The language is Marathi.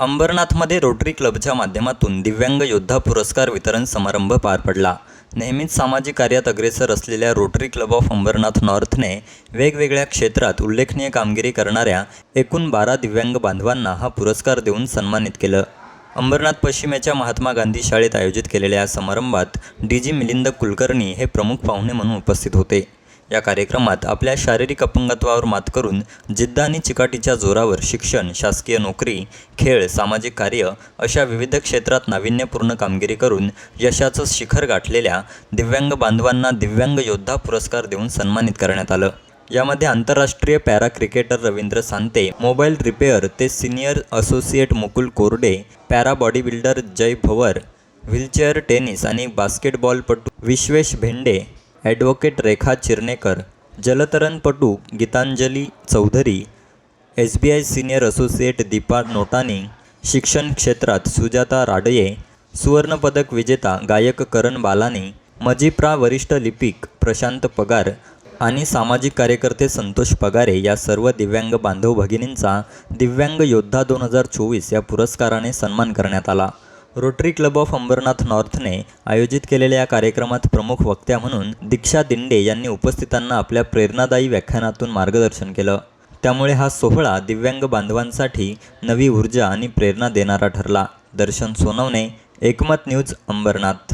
अंबरनाथमध्ये रोटरी क्लबच्या माध्यमातून दिव्यांग योद्धा पुरस्कार वितरण समारंभ पार पडला. नेहमीच सामाजिक कार्यात अग्रेसर असलेल्या रोटरी क्लब ऑफ अंबरनाथ नॉर्थने वेगवेगळ्या क्षेत्रात उल्लेखनीय कामगिरी करणाऱ्या एकूण बारा दिव्यांग बांधवांना हा पुरस्कार देऊन सन्मानित केलं. अंबरनाथ पश्चिमेच्या महात्मा गांधी शाळेत आयोजित केलेल्या या समारंभात डी जी मिलिंद कुलकर्णी हे प्रमुख पाहुणे म्हणून उपस्थित होते. या कार्यक्रमात आपल्या शारीरिक अपंगत्वावर मात करून जिद्द आणि चिकाटीच्या जोरावर शिक्षण शासकीय नोकरी खेळ सामाजिक कार्य अशा विविध क्षेत्रात नाविन्यपूर्ण कामगिरी करून यशाचं शिखर गाठलेल्या दिव्यांग बांधवांना दिव्यांग योद्धा पुरस्कार देऊन सन्मानित करण्यात आलं. यामध्ये आंतरराष्ट्रीय para cricketer Ravindra Sante mobile repair ते senior associate Mukul Korde para body builder Jay Bhavar wheelchair tennis आणि बास्केटबॉलपटू Vishwesh Bhende advocate Rekha Chirnekar जलतरणपटू Gitanjali Chaudhari S B I senior associate Deepa Notani शिक्षण क्षेत्रात सुजाता राडये सुवर्णपदक विजेता गायक करण बालानी मजिप्रा वरिष्ठ लिपिक प्रशांत पगार आणि सामाजिक कार्यकर्ते संतोष पगारे या सर्व दिव्यांग बांधव भगिनींचा दिव्यांग योद्धा दोन हजार चोवीस या पुरस्काराने सन्मान करण्यात आला. रोटरी क्लब ऑफ अंबरनाथ नॉर्थने आयोजित केलेल्या या कार्यक्रमात प्रमुख वक्त्या म्हणून दीक्षा दिंडे यांनी उपस्थितांना आपल्या प्रेरणादायी व्याख्यानातून मार्गदर्शन केलं. त्यामुळे हा सोहळा दिव्यांग बांधवांसाठी नवी ऊर्जा आणि प्रेरणा देणारा ठरला. दर्शन सोनवणे एकमत न्यूज अंबरनाथ.